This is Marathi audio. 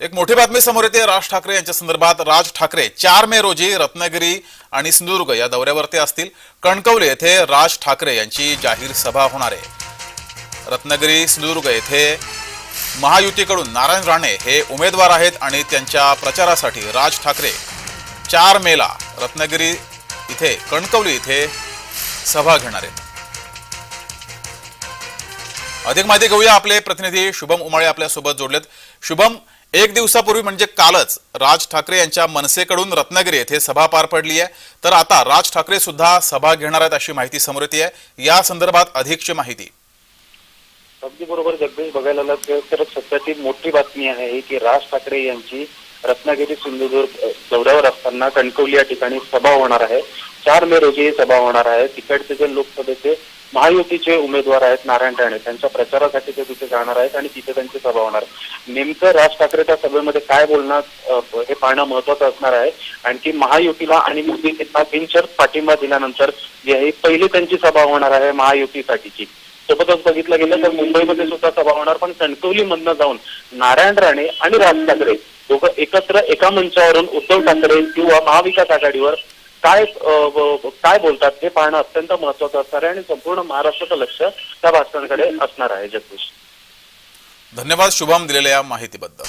एक मोठी बातमी समोर येते. राज ठाकरे यांच्या संदर्भात राज ठाकरे चार मे रोजी रत्नागिरी आणि सिंधुदुर्ग या दौऱ्यावरती असतील. कणकवली येथे राज ठाकरे यांची जाहीर सभा होणार आहे. रत्नागिरी सिंधुदुर्ग येथे महायुतीकडून नारायण राणे हे उमेदवार आहेत आणि त्यांच्या प्रचारासाठी राज ठाकरे चार मेला रत्नागिरी इथे कणकवली इथे सभा घेणार आहेत. अधिक माहिती घेऊया आपले प्रतिनिधी शुभम उमाळे आपल्यासोबत जोडलेत. शुभम एक दिवसापूर्वी म्हणजे कालच राज ठाकरे यांच्या मनसेकडून रत्नागिरी येथे सभा पार पडली आहे तर आता राज ठाकरे सुद्धा सभा घेणार आहेत अशी माहिती समोर येते आहे या संदर्भात अधिकची माहिती. अगदी बरोबर जगदीश बघायला तर सध्याची मोठी बातमी आहे की राज ठाकरे यांची रत्नागिरी सिंधुदुर्ग दौऱ्यावर असताना कणकवली या ठिकाणी सभा होणार आहे चार मे रोजी ही सभा होणार आहे तिकडचे जे लोकसभेचे महायुतीचे उमेदवार आहेत नारायण राणे त्यांच्या प्रचारासाठी ते तिथे जाणार आहेत आणि तिथे त्यांची सभा होणार नेमकं राज ठाकरे त्या सभेमध्ये काय बोलणार हे पाहणं महत्वाचं असणार आहे आणखी महायुतीला आणि बिनशर्त पाठिंबा दिल्यानंतर जी आहे पहिली त्यांची सभा होणार आहे महायुतीसाठीची सोबतच बघितलं गेलं तर मुंबईमध्ये सुद्धा सभा होणार. पण कणकवली मधनं जाऊन नारायण राणे आणि राज ठाकरे दोघं एकत्र एका मंचावरून उद्धव ठाकरे किंवा महाविकास आघाडीवर काय काय बोलतात हे पाहणं अत्यंत महत्वाचं असणार आहे आणि संपूर्ण महाराष्ट्राचं लक्ष त्या भाषणाकडे असणार आहे जगदीश. धन्यवाद शुभम दिलेल्या या माहितीबद्दल.